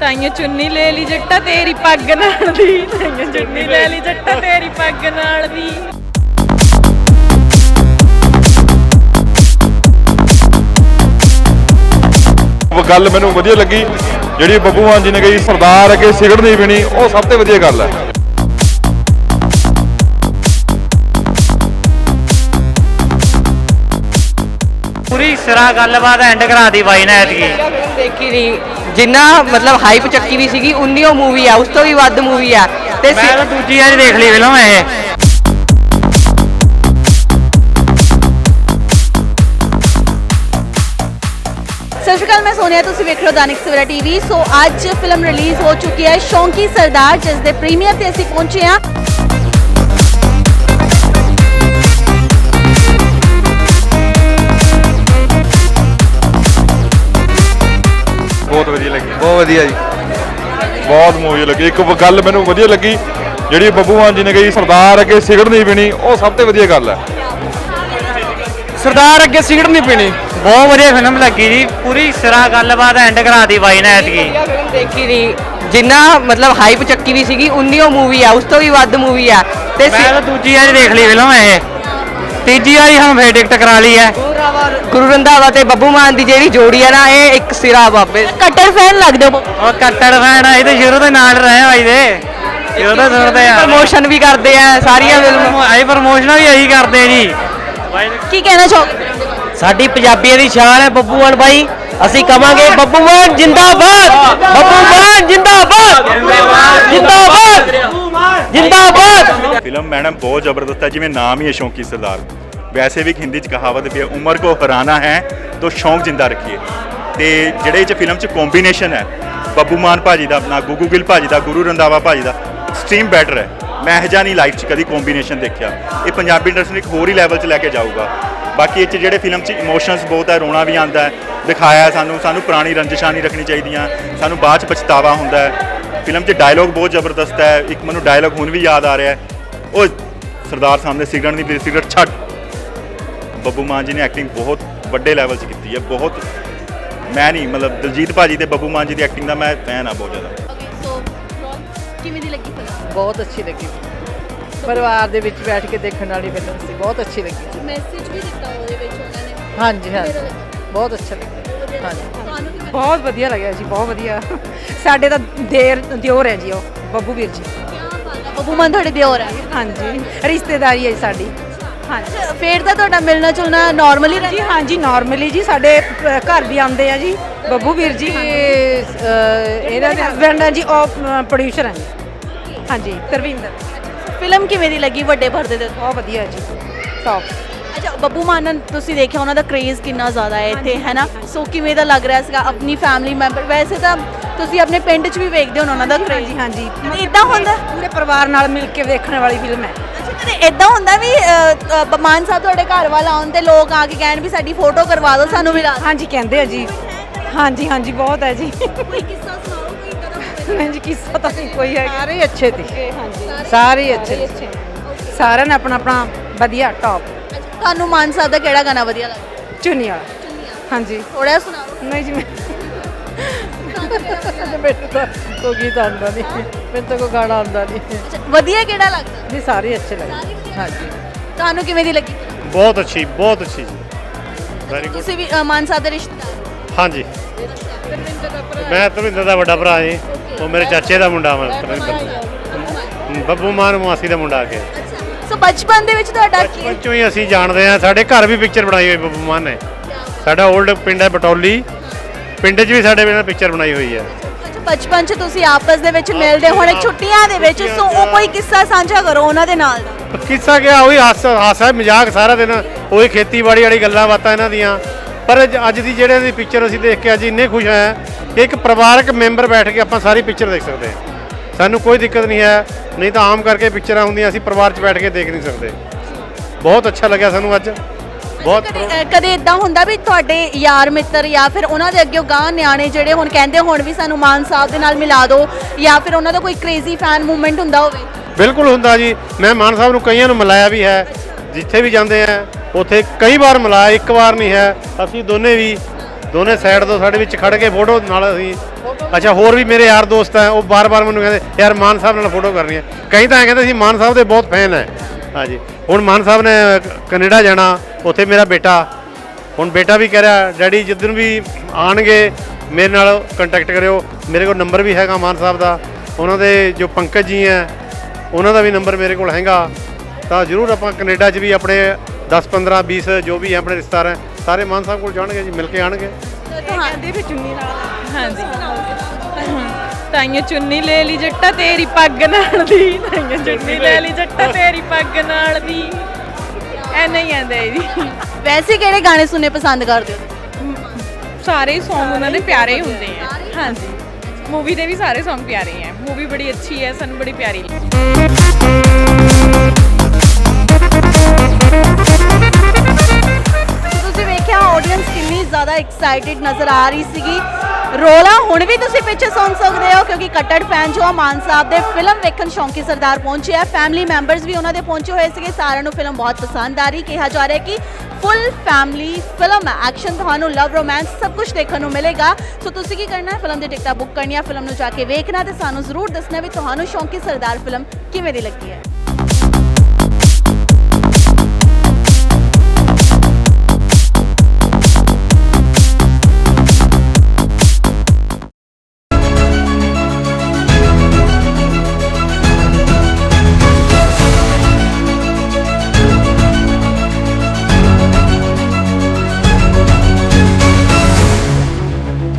ਤਾਈਆਂ ਚੁੰਨੀ ਲੈ ਲਈ ਜੱਟਾ ਤੇਰੀ ਪੱਗ ਨਾਲ ਦੀ। ਤਾਈਆਂ ਚੁੰਨੀ ਲੈ ਲਈ ਜੱਟਾ ਤੇਰੀ ਪੱਗ ਨਾਲ ਦੀ। ਉਹ ਗੱਲ ਮੈਨੂੰ ਵਧੀਆ ਲੱਗੀ ਜਿਹੜੀ ਬੱਬੂ ਮਾਨ ਜੀ ਨੇ ਕਹੀ ਸਰਦਾਰ ਅੱਗੇ ਸਿਗਰਟ ਨਹੀਂ ਪੀਣੀ ਉਹ ਸਭ ਤੋਂ ਵਧੀਆ ਗੱਲ ਹੈ। ਪੂਰੀ ਸਿਰਾ ਗੱਲਬਾਤ ਐਂਡ ਕਰਾਤੀ ਬਾਈ ਨੇ ਐਤਕੀ। ਦੇਖੀ ਨਹੀਂ ਜਿੰਨਾ ਮਤਲਬ ਹਾਈਪ ਚੱਕੀ ਵੀ ਸੀਗੀ ਉਨੀ ਉਹ ਮੂਵੀ ਆ ਉਸ ਤੋਂ ਵੀ ਵੱਧ ਮੂਵੀ ਆ। ਤੇ ਮੈਂ ਤਾਂ ਦੂਜੀ ਵਾਰੀ ਦੇਖ ਲਈ ਫਿਲਮ ਇਹ। ਸਤਿ ਸ਼੍ਰੀ ਅਕਾਲ ਮੈਂ ਸੋਨੀਆ ਤੁਸੀਂ ਵੇਖ ਰਹੇ ਹੋ ਦਾਨਿਕ ਸਵੇਰਾ ਟੀਵੀ ਸੋ ਅੱਜ ਫਿਲਮ ਰਿਲੀਜ਼ ਹੋ ਚੁੱਕੀ ਹੈ ਸ਼ੌਂਕੀ ਸਰਦਾਰ ਜਿਸ ਦੇ ਪ੍ਰੀਮੀਅਰ ਤੇ ਅਸੀਂ ਪਹੁੰਚੇ ਹਾਂ। ਬਹੁਤ ਵਧੀਆ ਜੀ। ਬਹੁਤ ਮੂਵੀ ਲੱਗੀ। ਇੱਕ ਗੱਲ ਮੈਨੂੰ ਵਧੀਆ ਲੱਗੀ ਜਿਹੜੀ ਬੱਬੂ ਮਾਨ ਜੀ ਨੇ ਕਹੀ ਸਰਦਾਰ ਅੱਗੇ ਸਿਗਰਟ ਨਹੀਂ ਪੀਣੀ ਉਹ ਸਭ ਤੋਂ ਵਧੀਆ ਗੱਲ ਹੈ। ਸਰਦਾਰ ਅੱਗੇ ਸਿਗਰਟ ਨਹੀਂ ਪੀਣੀ। ਬਹੁਤ ਵਧੀਆ ਫਿਲਮ ਲੱਗੀ ਜੀ। ਪੂਰੀ ਸਿਰਾ ਗੱਲਬਾਤ ਐਂਡ ਕਰਾਤੀ ਬਾਈ ਨੇ ਐਤਕੀ। ਫਿਲਮ ਦੇਖੀ ਨਹੀਂ ਜਿੰਨਾ ਮਤਲਬ ਹਾਈਪ ਚੱਕੀ ਵੀ ਸੀਗੀ ਉਨੀ ਉਹ ਮੂਵੀ ਆ ਉਸ ਤੋਂ ਵੀ ਵੱਧ ਮੂਵੀ ਆ। ਤੇ ਮੈਂ ਤਾਂ ਦੂਜੀ ਵਾਰੀ ਦੇਖ ਲਈ ਫਿਲਮ ਇਹ। ਤੀਜੀ ਵਾਰੀ ਹੁਣ ਟਿਕਟ ਕਰਾ ਲਈ ਹੈ। ਗੁਰੂ ਰੰਧਾਵਾ ਤੇ ਬੱਬੂ ਮਾਨ ਦੀ ਜਿਹੜੀ ਜੋੜੀ ਆ ਨਾ ਇਹ ਇੱਕ ਸਿਰਾ ਬਾਬੇ ਕੱਟੜ ਫੈਨ ਲੱਗਦੇ ਹੋ। ਉਹ ਕੱਟੜ ਫੈਨ ਆ ਇਹ ਤੇ ਸ਼ੁਰੂ ਤੋਂ ਨਾਲ ਰਹੇ ਬਾਈ ਦੇ। ਸ਼ੁਰੂ ਤੋਂ ਸੁਣਦੇ ਆ। ਪ੍ਰਮੋਸ਼ਨ ਵੀ ਕਰਦੇ ਆ ਸਾਰੀਆਂ ਫਿਲਮਾਂ। ਆਈ ਪ੍ਰਮੋਸ਼ਨਾਂ ਵੀ ਇਹੀ ਕਰਦੇ ਜੀ। ਕੀ ਕਹਿਣਾ ਚਾਹੋਗੇ? ਸਾਡੀ ਪੰਜਾਬੀਆਂ ਦੀ ਸ਼ਾਨ ਹੈ ਬੱਬੂ ਮਾਨ ਬਾਈ। ਅਸੀਂ ਕਵਾਂਗੇ ਬੱਬੂ ਮਾਨ ਜਿੰਦਾਬਾਦ। ਬੱਬੂ ਮਾਨ ਜਿੰਦਾਬਾਦ। ਜਿੰਦਾਬਾਦ। ਜਿੰਦਾਬਾਦ। ਫਿਲਮ ਮੈਡਮ ਬਹੁਤ ਜ਼ਬਰਦਸਤ ਹੈ, ਜਿਵੇਂ ਨਾਮ ਹੀ ਹੈ ਸ਼ੌਂਕੀ ਸਰਦਾਰ ਵੈਸੇ ਵੀ ਹਿੰਦੀ ਚ ਕਹਾਵਤ ਵੀ ਹੈ, ਉਮਰ ਕੋ ਹਰਾਨਾ ਹੈ, ਤੋ ਸ਼ੌਂਕ ਜਿੰਦਾ ਰੱਖੀਏ। ਤੇ ਜਿਹੜੇ ਇਹ ਫਿਲਮ ਚ ਕੰਬੀਨੇਸ਼ਨ ਹੈ, ਬੱਬੂ ਮਾਨ ਭਾਜੀ ਦਾ ਆਪਣਾ, ਗੁੱਗੂ ਗਿੱਲ ਭਾਜੀ ਦਾ, ਗੁਰੂ ਰੰਦਾਵਾ ਭਾਜੀ ਦਾ ਐਕਸਟ੍ਰੀਮ ਬੈਟਰ ਹੈ। ਮੈਂ ਇਹ ਜਿਹਾ ਨਹੀਂ ਲਾਈਫ ਚ ਕਦੀ ਕੰਬੀਨੇਸ਼ਨ ਦੇਖਿਆ। ਇਹ ਪੰਜਾਬੀ ਇੰਡਸਟਰੀ ਇੱਕ ਹੋਰ ਹੀ ਲੈਵਲ 'ਚ ਲੈ ਕੇ ਜਾਊਗਾ। ਬਾਕੀ ਇਹ 'ਚ ਜਿਹੜੇ ਫਿਲਮ 'ਚ ਇਮੋਸ਼ਨਸ ਬਹੁਤ ਹੈ ਰੋਣਾ ਵੀ ਆਉਂਦਾ ਹੈ ਦਿਖਾਇਆ ਹੈ ਸਾਨੂੰ ਸਾਨੂੰ ਪੁਰਾਣੀ ਰੰਜਿਸ਼ਾਂ ਨਹੀਂ ਰੱਖਣੀ ਚਾਹੀਦੀਆਂ ਸਾਨੂੰ ਬਾਅਦ 'ਚ ਪਛਤਾਵਾ ਹੁੰਦਾ ਹੈ। ਫਿਲਮ 'ਚ ਡਾਇਲੋਗ ਬਹੁਤ ਜ਼ਬਰਦਸਤ ਹੈ ਇੱਕ ਮੈਨੂੰ ਡਾਇਲੋਗ ਹੁਣ ਵੀ ਯਾਦ ਆ ਰਿਹਾ ਹੈ। ਉਹ ਸਰਦਾਰ ਸਾਹਮਣੇ ਸਿਗਰਟ ਨਹੀਂ ਪੀ ਸਿਗਰਟ ਛੱਡ। ਬੱਬੂ ਮਾਨ ਜੀ ਨੇ ਐਕਟਿੰਗ ਬਹੁਤ ਵੱਡੇ ਲੈਵਲ 'ਚ ਕੀਤੀ ਹੈ ਬਹੁਤ। ਮੈਂ ਨਹੀਂ ਮਤਲਬ ਦਲਜੀਤ ਭਾਜੀ ਤੇ ਬੱਬੂ ਮਾਨ ਜੀ ਦੀ ਐਕਟਿੰਗ ਦਾ ਮੈਂ ਫੈਨ ਆ ਬਹੁਤ ਜ਼ਿਆਦਾ। ਸੋ ਕਿਵੇਂ ਦੀ ਲੱਗੀ ਫਿਲਮ ਬਹੁਤ ਅੱਛੀ ਲੱਗੀ। ਪਰਿਵਾਰ ਦੇ ਵਿੱਚ ਬੈਠ ਕੇ ਦੇਖਣ ਵਾਲੀ ਫਿਲਮ ਸੀ ਬਹੁਤ ਅੱਛੀ ਲੱਗੀ। ਮੈਸੇਜ ਵੀ ਦਿੱਤਾ ਉਹਦੇ ਵਿੱਚ ਉਹਨਾਂ ਨੇ। ਹਾਂਜੀ ਹਾਂਜੀ ਬਹੁਤ ਅੱਛਾ ਲੱਗਾ। ਹਾਂਜੀ। ਬਹੁਤ ਵਧੀਆ ਲੱਗਿਆ ਜੀ ਬਹੁਤ ਵਧੀਆ। ਸਾਡੇ ਤਾਂ ਦੇਰ ਦਿਓਰ ਹੈ ਜੀ ਉਹ ਬੱਬੂ ਵੀਰ ਜੀ। ਬੱਬੂ ਮਾਨ ਤੁਹਾਡੇ ਦਿਓਰ ਹੈ ਹਾਂਜੀ ਰਿਸ਼ਤੇਦਾਰੀ ਹੈ ਸਾਡੀ। ਹਾਂਜੀ। ਫੇਰ ਤਾਂ ਤੁਹਾਡਾ ਮਿਲਣਾ ਜੁਲਣਾ ਨਾਰਮਲੀ ਜੀ ਹਾਂਜੀ ਨਾਰਮਲੀ ਜੀ ਸਾਡੇ ਘਰ ਵੀ ਆਉਂਦੇ ਆ ਜੀ ਬੱਬੂ ਵੀਰ ਜੀ। ਇਹਨਾਂ ਦੇ ਹਸਬੰਡ ਹੈ ਜੀ ਉਹ ਪ੍ਰੋਡਿਊਸਰ ਹੈ ਜੀ। ਹਾਂਜੀ ਤਰਵਿੰਦਰ। ਫਿਲਮ ਕਿਵੇਂ ਦੀ ਲੱਗੀ? ਵੱਡੇ ਪਰਦੇ ਤੇ ਬਹੁਤ ਵਧੀਆ ਜੀ। ਟੌਪ ਅੱਛਾ ਬੱਬੂ ਮਾਨ ਨੂੰ ਤੁਸੀਂ ਦੇਖਿਆ ਉਹਨਾਂ ਦਾ ਕ੍ਰੇਜ਼ ਕਿੰਨਾ ਜ਼ਿਆਦਾ ਹੈ ਇੱਥੇ ਹੈ ਨਾ ਸੋ ਕਿਵੇਂ ਦਾ ਲੱਗ ਰਿਹਾ ਸੀਗਾ ਆਪਣੀ ਫੈਮਿਲੀ ਮੈਂਬਰ ਵੈਸੇ ਤਾਂ ਤੁਸੀਂ ਆਪਣੇ ਪਿੰਡ 'ਚ ਵੀ ਵੇਖਦੇ ਹੋ ਉਹਨਾਂ ਦਾ ਕ੍ਰੇਜ਼ ਹਾਂਜੀ ਹਾਂਜੀ। ਇਦਾਂ ਹੁੰਦਾ? ਪੂਰੇ ਪਰਿਵਾਰ ਨਾਲ ਮਿਲ ਕੇ ਦੇਖਣ ਵਾਲੀ ਫਿਲਮ ਹੈ। ਇਦਾਂ ਹੁੰਦਾ ਵੀ ਅ, ਅ, ਮਾਨ ਸਾਹਿਬ ਤੁਹਾਡੇ ਘਰ ਵੱਲ ਆਉਣ ਤੇ ਲੋਕ ਆ ਕੇ ਕਹਿਣ ਵੀ ਸਾਡੀ ਫੋਟੋ ਕਰਵਾ ਦਿਓ ਸਾਨੂੰ ਮਿਲਾ ਹਾਂਜੀ ਕਹਿੰਦੇ ਆ ਜੀ। ਹਾਂਜੀ ਹਾਂਜੀ ਬਹੁਤ ਹੈ ਜੀ। ਕੋਈ ਕਿੱਸਾ ਸੁਣਾਓ ਕੋਈ ਕਦਮ ਨਹੀਂ ਜੀ ਕਿੱਸਾ ਤਾਂ ਨਹੀਂ ਕੋਈ ਹੈ ਸਾਰੇ ਅੱਛੇ। ਤੇ ਸਾਰੇ ਹੀ ਅੱਛੇ। ਸਾਰਿਆਂ ਨੇ ਆਪਣਾ ਆਪਣਾ ਵਧੀਆ ਟੌਪ ਤੁਹਾਨੂੰ ਮਾਨ ਸਾਹਿਬ ਦਾ ਕਿਹੜਾ ਗਾਣਾ ਵਧੀਆ ਲੱਗਦਾ? ਚੁੰਨੀ ਵਾਲਾ। ਹਾਂਜੀ। ਥੋੜਾ ਸੁਣਾਓ। ਨਹੀਂ ਜੀ ਮੈਂ ਮੈਨੂੰ ਤਾਂ ਕੋਈ ਗੀਤ ਆਉਂਦਾ ਨਹੀਂ। ਮੈਨੂੰ ਤਾਂ ਕੋਈ ਗਾਣਾ ਆਉਂਦਾ ਨਹੀਂ। ਅੱਛਾ ਵਧੀਆ ਕਿਹੜਾ ਲੱਗਦਾ? ਨਹੀਂ ਸਾਰੇ ਅੱਛੇ ਲੱਗਦੇ। ਹਾਂਜੀ। ਤੁਹਾਨੂੰ ਕਿਵੇਂ ਦੀ ਲੱਗੀ? ਬਹੁਤ ਅੱਛੀ ਬਹੁਤ ਅੱਛੀ ਜੀ। ਵੈਰੀ ਗੁੱਡ ਤੁਸੀਂ ਵੀ ਅ, ਮਾਨ ਸਾਹਿਬ ਦੇ ਰਿਸ਼ਤੇਦਾਰ? ਹਾਂਜੀ। ਮੈਂ ਧਰਮਿੰਦਰ ਦਾ ਵੱਡਾ ਭਰਾ ਜੀ। ਉਹ ਮੇਰੇ ਚਾਚੇ ਦਾ ਮੁੰਡਾ ਧਰਮਿੰਦਰ ਬੱਬੂ ਮਾਨ ਮਾਸੀ ਦਾ ਮੁੰਡਾ ਆ ਕੇ ਸੋ ਬਚਪਨ ਦੇ ਵਿੱਚ ਤੁਹਾਡਾ ਕੀ ਬਚਪਨ ਚੋਂ ਹੀ ਅਸੀਂ ਜਾਣਦੇ ਆ ਸਾਡੇ ਘਰ ਵੀ ਪਿਕਚਰ ਬਣਾਈ ਹੋਈ ਬੱਬੂ ਮਾਨ ਨੇ। ਸਾਡਾ 올ਡ ਪਿੰਡ ਹੈ ਬਟੌਲੀ। ਪਿੰਡ 'ਚ ਵੀ ਸਾਡੇ ਨਾਲ ਪਿਕਚਰ ਬਣਾਈ ਹੋਈ ਹੈ। ਬਚਪਨ 'ਚ ਤੁਸੀਂ ਆਪਸ ਦੇ ਵਿੱਚ ਮਿਲਦੇ ਹੋਣੇ ਛੁੱਟੀਆਂ ਦੇ ਵਿੱਚ ਸੋ ਉਹ ਕੋਈ ਕਿੱਸਾ ਸਾਂਝਾ ਕਰੋ ਉਹਨਾਂ ਦੇ ਨਾਲ ਕਿੱਸਾ ਗਿਆ ਉਹੀ ਹਾਸਾ ਹਾਸਾ ਮਜ਼ਾਕ ਸਾਰਾ ਦਿਨ ਉਹੀ ਖੇਤੀਬਾੜੀ ਵਾਲੀ ਗੱਲਾਂ ਬਾਤਾਂ ਇਹਨਾਂ ਦੀਆਂ। ਪਰ ਅੱਜ- ਦੀ ਜਿਹੜੇ ਦੀ ਪਿਕਚਰ ਅਸੀਂ ਦੇਖ ਕੇ ਅੱਜ ਇੰਨੇ ਖੁਸ਼ ਹੋਏ ਕਿ ਇੱਕ ਪਰਿਵਾਰਕ ਮੈਂਬਰ ਬੈਠ ਕੇ ਆਪਾਂ ਸਾਰੀ ਪਿਕਚਰ ਦੇਖ ਸਕਦੇ ਹਾਂ। ਸਾਨੂੰ ਕੋਈ ਦਿੱਕਤ ਨਹੀਂ ਹੈ ਨਹੀਂ ਤਾਂ ਆਮ ਕਰਕੇ ਪਿਕਚਰਾਂ ਹੁੰਦੀਆਂ ਅਸੀਂ ਪਰਿਵਾਰ 'ਚ ਬੈਠ ਕੇ ਦੇਖ ਨਹੀਂ ਸਕਦੇ। ਬਹੁਤ ਅੱਛਾ ਲੱਗਿਆ ਸਾਨੂੰ ਅੱਜ। ਬਹੁਤ ਕਦੇ ਇਦਾਂ ਹੁੰਦਾ ਵੀ ਤੁਹਾਡੇ ਯਾਰ ਮਿੱਤਰ ਜਾਂ ਫਿਰ ਉਹਨਾਂ ਦੇ ਅੱਗੇ ਗਾਂ ਨਿਆਣੇ ਜਿਹੜੇ ਹੁਣ ਕਹਿੰਦੇ ਹੁਣ ਵੀ ਸਾਨੂੰ ਮਾਨ ਸਾਹਿਬ ਦੇ ਨਾਲ ਮਿਲਾ ਦਿਓ ਜਾਂ ਫਿਰ ਉਹਨਾਂ ਦਾ ਕੋਈ ਕ੍ਰੇਜ਼ੀ ਫੈਨ ਮੂਵਮੈਂਟ ਹੁੰਦਾ ਹੋਵੇ? ਬਿਲਕੁਲ ਹੁੰਦਾ ਜੀ। ਮੈਂ ਮਾਨ ਸਾਹਿਬ ਨੂੰ ਕਈਆਂ ਨੂੰ ਮਿਲਾਇਆ ਵੀ ਹੈ। ਜਿੱਥੇ ਵੀ ਜਾਂਦੇ ਆ ਉੱਥੇ ਕਈ ਵਾਰ ਮਿਲਾਇਆ ਇੱਕ ਵਾਰ ਨਹੀਂ ਹੈ। ਅਸੀਂ ਦੋਨੇ ਵੀ ਦੋਨੇ ਸਾਈਡ ਤੋਂ ਸਾਡੇ ਵਿੱਚ ਖੜ ਕੇ ਫੋਟੋ ਨਾਲ ਅਸੀਂ। ਅੱਛਾ, ਹੋਰ ਵੀ ਮੇਰੇ ਯਾਰ ਦੋਸਤ ਹੈ ਉਹ ਬਾਰ-ਬਾਰ ਮੈਨੂੰ ਕਹਿੰਦੇ, ਯਾਰ ਮਾਨ ਸਾਹਿਬ ਨਾਲ ਫੋਟੋ ਕਰਨੀ ਹੈ। ਕਈ ਤਾਂ ਐਂ ਕਹਿੰਦੇ ਸੀ, ਮਾਨ ਸਾਹਿਬ ਦੇ ਬਹੁਤ ਫੈਨ ਹੈ। ਹਾਂਜੀ। ਹੁਣ ਮਾਨ ਸਾਹਿਬ ਨੇ ਕੈਨੇਡਾ ਜਾਣਾ, ਉੱਥੇ ਮੇਰਾ ਬੇਟਾ। ਹੁਣ ਬੇਟਾ ਵੀ ਕਹਿ ਰਿਹਾ, ਡੈਡੀ ਜਿੱਦਣ ਵੀ ਆਣਗੇ, ਮੇਰੇ ਨਾਲ ਕੰਟੈਕਟ ਕਰਿਓ। ਮੇਰੇ ਕੋਲ ਨੰਬਰ ਵੀ ਹੈਗਾ ਮਾਨ ਸਾਹਿਬ ਦਾ। ਉਹਨਾਂ ਦੇ ਜੋ ਪੰਕਜ ਜੀ ਹੈ, ਉਹਨਾਂ ਦਾ ਵੀ ਨੰਬਰ ਮੇਰੇ ਕੋਲ ਹੈਗਾ। ਤਾਂ ਜ਼ਰੂਰ ਆਪਾਂ ਕੈਨੇਡਾ 'ਚ ਵੀ ਆਪਣੇ 10 15 20 ਜੋ ਵੀ ਆਪਣੇ ਰਿਸ਼ਤੇਦਾਰ ਹੈ ਸਾਰੇ ਮਾਨ ਸਾਹਿਬ ਕੋਲ ਜਾਣਗੇ ਜੀ ਮਿਲ ਕੇ ਆਣਗੇ। ਕਹਿੰਦੇ ਵੀ ਚੁੰਨੀ ਨਾਲ ਹਾਂਜੀ। ਤਾਈਆਂ ਚੁੰਨੀ ਲੈ ਲਈ ਜੱਟਾ ਤੇਰੀ ਪੱਗ ਨਾਲ ਦੀ। ਤਾਈਆਂ ਚੁੰਨੀ ਲੈ ਲਈ। ਜੱਟਾ ਤੇਰੀ ਪੱਗ ਨਾਲ ਦੀ। ਐ ਨਹੀਂ ਆਂਦਾ ਜੀ। ਵੈਸੇ ਕਿਹੜੇ ਗਾਣੇ ਸੁਣਨੇ ਪਸੰਦ ਕਰਦੇ ਹੋ? ਸਾਰੇ Song ਉਹਨਾਂ ਦੇ ਪਿਆਰੇ ਹੀ ਹੁੰਦੇ ਆ। ਹਾਂਜੀ। ਮੂਵੀ ਦੇ ਵੀ ਸਾਰੇ Song ਪਿਆਰੇ ਹੈ ਮੂਵੀ ਬੜੀ ਅੱਛੀ ਹੈ ਸਾਨੂੰ ਬੜੀ ਪਿਆਰੀ ਲੱਗੀ ਐਕਸਾਈਟਿਡ ਨਜ਼ਰ ਆ ਰਹੀ ਸੀਗੀ। ਰੋਲਾ ਹੁਣ ਵੀ ਤੁਸੀਂ ਪਿੱਛੇ ਸੁਣ ਸਕਦੇ ਹੋ, ਕਿਉਂਕਿ ਕੱਟੜ ਫੈਨ ਜੋ ਆ, ਮਾਨ ਸਾਹਿਬ ਦੇ ਫਿਲਮ ਵੇਖਣ ਸ਼ੌਂਕੀ ਸਰਦਾਰ ਪਹੁੰਚੇ ਆ। ਫੈਮਿਲੀ ਮੈਂਬਰਸ ਵੀ ਉਹਨਾਂ ਦੇ ਪਹੁੰਚੇ ਹੋਏ ਸੀਗੇ। ਸਾਰਿਆਂ ਨੂੰ ਫਿਲਮ ਬਹੁਤ ਪਸੰਦ ਆ ਰਹੀ। ਕਿਹਾ ਜਾ ਰਿਹਾ ਕਿ ਫੁੱਲ ਫੈਮਿਲੀ ਫਿਲਮ ਹੈ ਐਕਸ਼ਨ ਤੁਹਾਨੂੰ ਲਵ ਰੋਮਾਂਸ ਸਭ ਕੁਝ ਦੇਖਣ ਨੂੰ ਮਿਲੇਗਾ। ਸੋ ਤੁਸੀਂ ਕੀ ਕਰਨਾ? ਹੈ ਫਿਲਮ ਦੀ ਟਿਕਟਾਂ ਬੁੱਕ ਕਰਨੀਆਂ ਫਿਲਮ ਨੂੰ ਜਾ ਕੇ ਵੇਖਣਾ ਤੇ ਸਾਨੂੰ ਜ਼ਰੂਰ ਦੱਸਣਾ ਵੀ ਤੁਹਾਨੂੰ ਸ਼ੌਂਕੀ ਸਰਦਾਰ ਫਿਲਮ ਕਿਵੇਂ ਦੀ ਲੱਗੀ ਹੈ।